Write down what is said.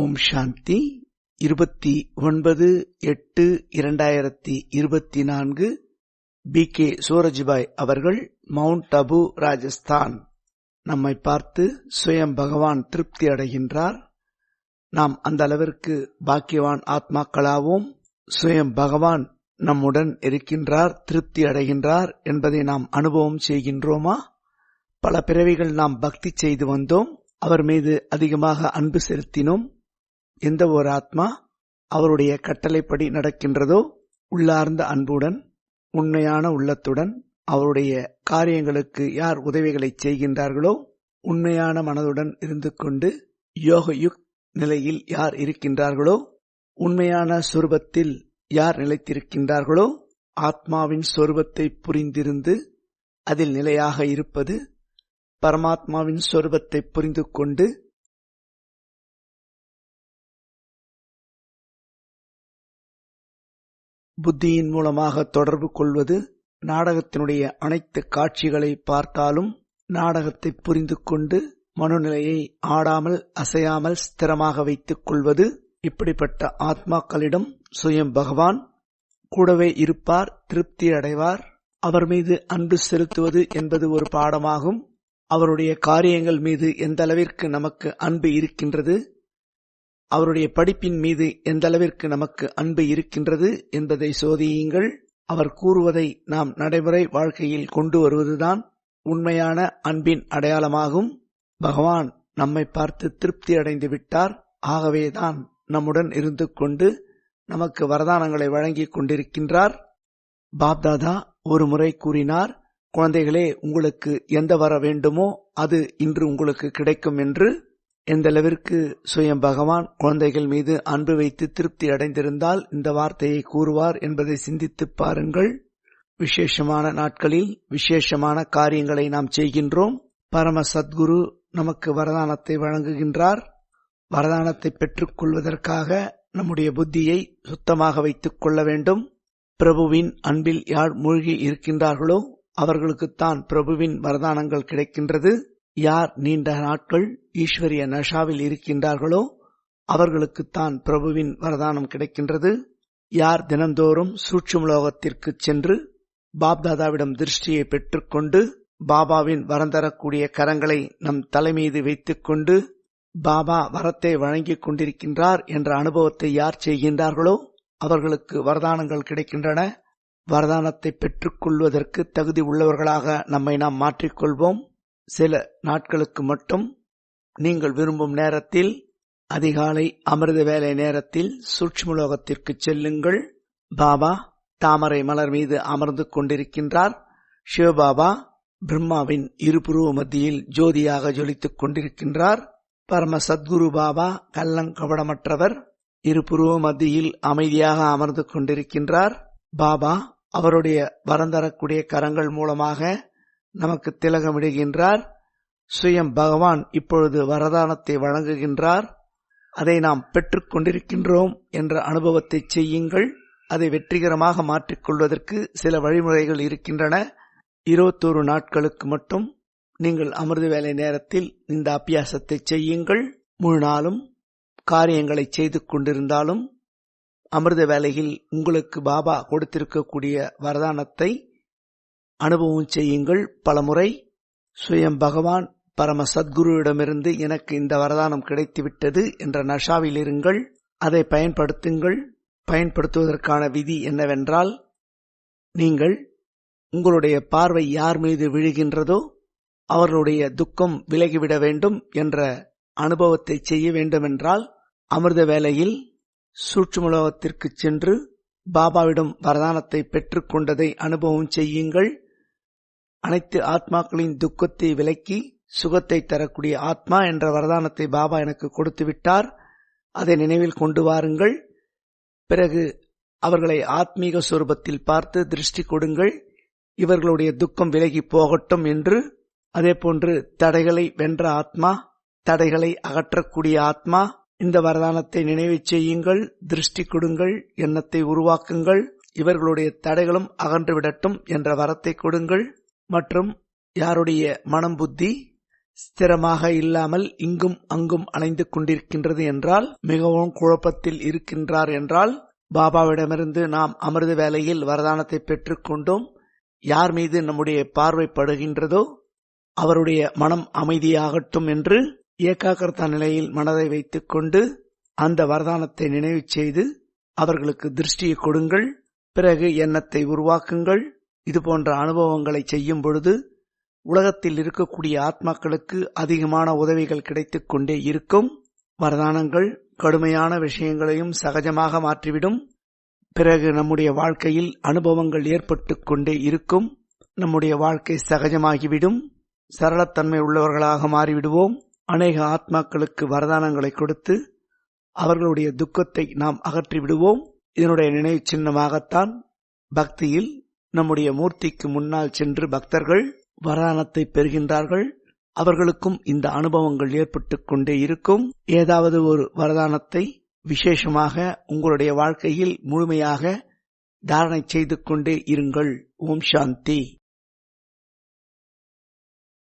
ஓம் சாந்தி. இருபத்தி ஒன்பது எட்டு இரண்டாயிரத்தி இருபத்தி நான்கு. பி. கே. சூரஜ்பாய் அவர்கள் மவுண்ட் அபு ராஜஸ்தான். நம்மை பார்த்து சுயம் பகவான் திருப்தி அடைகின்றார். நாம் அந்த அளவிற்கு பாக்கியவான் ஆத்மாக்களாவோம். சுயம் பகவான் நம்முடன் இருக்கின்றார் திருப்தி அடைகின்றார் என்பதை நாம் அனுபவம் செய்கின்றோமா? பல பிறவிகள் நாம் பக்தி செய்து வந்தோம். அவர் மீது அதிகமாக அன்பு செலுத்தினோம். எந்த ஒரு ஆத்மா அவருடைய கட்டளைப்படி நடக்கின்றதோ உள்ளார்ந்த அன்புடன் உண்மையான உள்ளத்துடன் அவருடைய காரியங்களுக்கு யார் உதவிகளை செய்கின்றார்களோ உண்மையான மனதுடன் இருந்து கொண்டு யோக யுக் நிலையில் யார் இருக்கின்றார்களோ உண்மையான சொருபத்தில் யார் நிலைத்திருக்கின்றார்களோ ஆத்மாவின் சொருபத்தை புரிந்திருந்து அதில் நிலையாக இருப்பது பரமாத்மாவின் சொருபத்தை புரிந்து கொண்டு புத்தியின் மூலமாக தொடர்பு கொள்வது நாடகத்தினுடைய அனைத்து காட்சிகளை பார்த்தாலும் நாடகத்தை புரிந்து கொண்டு மனநிலையை ஆடாமல் அசையாமல் ஸ்திரமாக வைத்துக் கொள்வது இப்படிப்பட்ட ஆத்மாக்களிடம் சுயம் பகவான் கூடவே இருப்பார் திருப்தி அடைவார். அவர் மீது அன்பு செலுத்துவது என்பது ஒரு பாடமாகும். அவருடைய காரியங்கள் மீது எந்த அளவிற்கு நமக்கு அன்பு இருக்கின்றது அவருடைய படிப்பின் மீது எந்த அளவிற்கு நமக்கு அன்பு இருக்கின்றது என்பதை சோதியுங்கள். அவர் கூறுவதை நாம் நடைமுறை வாழ்க்கையில் கொண்டு வருவதுதான் உண்மையான அன்பின் அடையாளமாகும். பகவான் நம்மை பார்த்து திருப்தி அடைந்து விட்டார். ஆகவேதான் நம்முடன் இருந்து கொண்டு நமக்கு வரதானங்களை வழங்கிக் கொண்டிருக்கின்றார். பாப்தாதா ஒரு முறை கூறினார் குழந்தைகளே உங்களுக்கு எந்த வர வேண்டுமோ அது இன்று உங்களுக்கு கிடைக்கும் என்று. எந்தளவிற்கு சுயம் பகவான் குழந்தைகள் மீது அன்பு வைத்து திருப்தி அடைந்திருந்தால் இந்த வார்த்தையை கூறுவார் என்பதை சிந்தித்து பாருங்கள். விசேஷமான நாட்களில் விசேஷமான காரியங்களை நாம் செய்கின்றோம். பரம சத்குரு நமக்கு வரதானத்தை வழங்குகின்றார். வரதானத்தை பெற்றுக் கொள்வதற்காக நம்முடைய புத்தியை சுத்தமாக வைத்துக் கொள்ள வேண்டும். பிரபுவின் அன்பில் யார் மூழ்கி இருக்கின்றார்களோ அவர்களுக்குத்தான் பிரபுவின் வரதானங்கள் கிடைக்கின்றது. யார் நீண்ட நாட்கள் ஈஸ்வரிய நஷாவில் இருக்கின்றார்களோ அவர்களுக்குத்தான் பிரபுவின் வரதானம் கிடைக்கின்றது. யார் தினந்தோறும் சூட்சுமலோகத்திற்கு சென்று பாப்தாதாவிடம் திருஷ்டியை பெற்றுக்கொண்டு பாபாவின் வரந்தரக்கூடிய கரங்களை நம் தலைமீது வைத்துக் கொண்டு பாபா வரத்தை வழங்கிக் கொண்டிருக்கின்றார் என்ற அனுபவத்தை யார் செய்கின்றார்களோ அவர்களுக்கு வரதானங்கள் கிடைக்கின்றன. வரதானத்தை பெற்றுக்கொள்வதற்கு தகுதி உள்ளவர்களாக நம்மை நாம் மாற்றிக்கொள்வோம். சில நாட்களுக்கு மட்டும் நீங்கள் விரும்பும் நேரத்தில் அதிகாலை அமிர்த வேலை நேரத்தில் சூட்சுமலோகத்திற்கு செல்லுங்கள். பாபா தாமரை மலர் மீது அமர்ந்து கொண்டிருக்கின்றார். சிவபாபா பிரம்மாவின் இருபுருவ மத்தியில் ஜோதியாக ஜொலித்துக் கொண்டிருக்கின்றார். பரம சத்குரு பாபா கல்லங்கபடமற்றவர் இருபுருவ மத்தியில் அமைதியாக அமர்ந்து கொண்டிருக்கின்றார். பாபா அவருடைய வரந்தரக்கூடிய கரங்கள் மூலமாக நமக்கு திலகமிடுகின்றார் சுயம் பகவான் இப்பொழுது வரதானத்தை வழங்குகின்றார். அதை நாம் பெற்றுக் கொண்டிருக்கின்றோம் என்ற அனுபவத்தை செய்யுங்கள். அதை வெற்றிகரமாக மாற்றிக்கொள்வதற்கு சில வழிமுறைகள் இருக்கின்றன. இருபத்தோரு நாட்களுக்கு மட்டும் நீங்கள் அமிர்த வேலை நேரத்தில் இந்த அபியாசத்தை செய்யுங்கள். முழு நாளும் காரியங்களை செய்து கொண்டிருந்தாலும் அமிர்த வேலையில் உங்களுக்கு பாபா கொடுத்திருக்கக்கூடிய வரதானத்தை அனுபவம் செய்யுங்கள். பலமுறை சுயம் பகவான் பரம சத்குருவிடமிருந்து எனக்கு இந்த வரதானம் கிடைத்துவிட்டது என்ற நஷாவில் இருங்கள். அதை பயன்படுத்துங்கள். பயன்படுத்துவதற்கான விதி என்னவென்றால் நீங்கள் உங்களுடைய பார்வை யார் மீது விழுகின்றதோ அவர்களுடைய துக்கம் விலகிவிட வேண்டும் என்ற அனுபவத்தை செய்ய வேண்டுமென்றால் அமிர்த வேளையில் சூட்சுமலோகத்திற்கு சென்று பாபாவிடம் வரதானத்தை பெற்றுக்கொண்டதை அனுபவம் செய்யுங்கள். அனைத்து ஆத்மாக்களின் துக்கத்தை விலக்கி சுகத்தை தரக்கூடிய ஆத்மா என்ற வரதானத்தை பாபா எனக்கு கொடுத்து விட்டார். அதை நினைவில் கொண்டு வாருங்கள். பிறகு அவர்களை ஆத்மீக சுரூபத்தில் பார்த்து திருஷ்டி கொடுங்கள். இவர்களுடைய துக்கம் விலகி போகட்டும் என்று. அதே போன்று தடைகளை வென்ற ஆத்மா தடைகளை அகற்றக்கூடிய ஆத்மா இந்த வரதானத்தை நினைவு செய்யுங்கள் திருஷ்டி கொடுங்கள் எண்ணத்தை உருவாக்குங்கள். இவர்களுடைய தடைகளும் அகன்று விடட்டும் என்ற வரத்தை கொடுங்கள். மற்றும் யாருடைய மனம் புத்தி ஸ்திரமாக இல்லாமல் இங்கும் அங்கும் அலைந்து கொண்டிருக்கின்றது என்றால் மிகவும் குழப்பத்தில் இருக்கின்றார் என்றால் பாபாவிடமிருந்து நாம் அமிர்த வேலையில் வரதானத்தை பெற்றுக்கொண்டோம் யார் மீது நம்முடைய பார்வை படுகின்றதோ அவருடைய மனம் அமைதியாகட்டும் என்று ஏகாகிரதா நிலையில் மனதை வைத்துக் கொண்டு அந்த வரதானத்தை நினைவு செய்து அவர்களுக்கு திருஷ்டியை கொடுங்கள். பிறகு எண்ணத்தை உருவாக்குங்கள். இது போன்ற அனுபவங்களை செய்யும் பொழுது உலகத்தில் இருக்கக்கூடிய ஆத்மாக்களுக்கு அதிகமான உதவிகள் கிடைத்துக் கொண்டே இருக்கும். வரதானங்கள் கடுமையான விஷயங்களையும் சகஜமாக மாற்றிவிடும். பிறகு நம்முடைய வாழ்க்கையில் அனுபவங்கள் ஏற்பட்டு கொண்டே இருக்கும். நம்முடைய வாழ்க்கை சகஜமாகிவிடும். சரளத்தன்மை உள்ளவர்களாக மாறிவிடுவோம். அநேக ஆத்மாக்களுக்கு வரதானங்களை கொடுத்து அவர்களுடைய துக்கத்தை நாம் அகற்றி விடுவோம் இதனுடைய நினைவு சின்னமாகத்தான் பக்தியில் நம்முடைய மூர்த்திக்கு முன்னால் சென்று பக்தர்கள் வரதானத்தை பெறுகின்றார்கள். அவர்களுக்கும் இந்த அனுபவங்கள் ஏற்பட்டுக் கொண்டே இருக்கும். ஏதாவது ஒரு வரதானத்தை விசேஷமாக உங்களுடைய வாழ்க்கையில் முழுமையாக தாரணை செய்து கொண்டே இருங்கள். ஓம் சாந்தி.